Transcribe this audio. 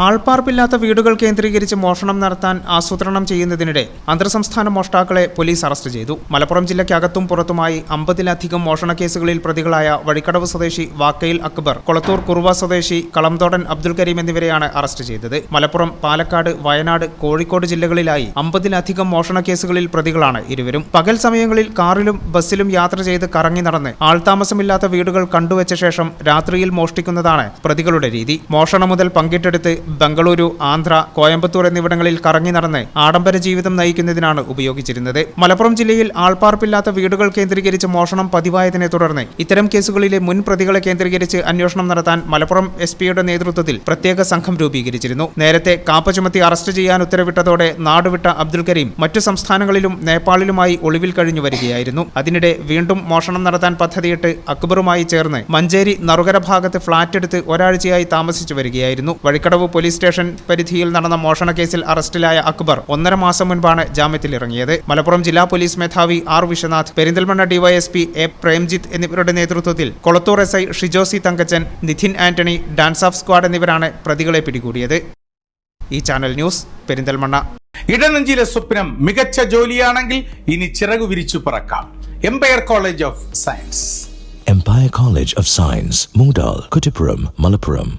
ആൾപ്പാർപ്പില്ലാത്ത വീടുകൾ കേന്ദ്രീകരിച്ച് മോഷണം നടത്താൻ ആസൂത്രണം ചെയ്യുന്നതിനിടെ അന്തർസംസ്ഥാന മോഷ്ടാക്കളെ പോലീസ് അറസ്റ്റ് ചെയ്തു. മലപ്പുറം ജില്ലയ്ക്കകത്തും പുറത്തുമായി അമ്പതിലധികം മോഷണ കേസുകളിൽ പ്രതികളായ വഴിക്കടവ് സ്വദേശി വാക്കയിൽ അക്ബർ കൊളത്തൂർ കുറുവ സ്വദേശി കളംതോടൻ അബ്ദുൽ കരീം എന്നിവരെയാണ് അറസ്റ്റ് ചെയ്തത്. മലപ്പുറം പാലക്കാട് വയനാട് കോഴിക്കോട് ജില്ലകളിലായി അമ്പതിലധികം മോഷണ കേസുകളിൽ പ്രതികളാണ് ഇരുവരും. പകൽ സമയങ്ങളിൽ കാറിലും ബസ്സിലും യാത്ര ചെയ്ത് കറങ്ങി നടന്ന് ആൾതാമസമില്ലാത്ത വീടുകൾ കണ്ടുവച്ച ശേഷം രാത്രിയിൽ മോഷ്ടിക്കുന്നതാണ് പ്രതികളുടെ രീതി. മോഷണം മുതൽ പങ്കിട്ടെടുത്ത് ബംഗളൂരു ആന്ധ്ര കോയമ്പത്തൂർ എന്നിവിടങ്ങളിൽ കറങ്ങി നടന്ന് ആഡംബര ജീവിതം നയിക്കുന്നതിനാണ് ഉപയോഗിച്ചിരുന്നത്. മലപ്പുറം ജില്ലയിൽ ആൾപ്പാർപ്പില്ലാത്ത വീടുകൾ കേന്ദ്രീകരിച്ച് മോഷണം പതിവായതിനെ തുടർന്ന് ഇത്തരം കേസുകളിലെ മുൻ പ്രതികളെ കേന്ദ്രീകരിച്ച് അന്വേഷണം നടത്താൻ മലപ്പുറം എസ് പിയുടെ നേതൃത്വത്തിൽ പ്രത്യേക സംഘം രൂപീകരിച്ചിരുന്നു. നേരത്തെ കാപ്പ ചുമത്തി അറസ്റ്റ് ചെയ്യാൻ ഉത്തരവിട്ടതോടെ നാടുവിട്ട അബ്ദുൽ കരീം മറ്റു സംസ്ഥാനങ്ങളിലും നേപ്പാളിലുമായി ഒളിവിൽ കഴിഞ്ഞു വരികയായിരുന്നു. അതിനിടെ വീണ്ടും മോഷണം നടത്താൻ പദ്ധതിയിട്ട് അക്ബറുമായി ചേർന്ന് മഞ്ചേരി നറുകര ഭാഗത്ത് ഫ്ളാറ്റ് എടുത്ത് ഒരാഴ്ചയായി താമസിച്ചു വരികയായിരുന്നു. വഴിക്കടവ് പോലീസ് സ്റ്റേഷൻ പരിധിയിൽ നടന്ന മോഷണ കേസിൽ അറസ്റ്റിലായ അക്ബർ ഒന്നര മാസം മുൻപാണ് ജാമ്യത്തിലിറങ്ങിയത്. മലപ്പുറം ജില്ലാ പോലീസ് മേധാവി R Vishwanath Perinthalmanna DYSP A Premjith എന്നിവരുടെ നേതൃത്വത്തിൽ Kolathur S I Shijosi Thankachan Nidhin Antony DANSAF squad എന്നിവരാണ് പ്രതികളെ പിടികൂടിയത്. ഈ ചാനൽ ന്യൂസ് പെരിന്തൽമണ്ണ. ഇടനെഞ്ചിലെ സ്വപ്നം മികച്ച ജോലിയാണെങ്കിൽ ഇനി ചിറകു വിരിച്ചു പറക്കാം. Empire college of science Empire college of science Moondal, Kuttippuram Malappuram.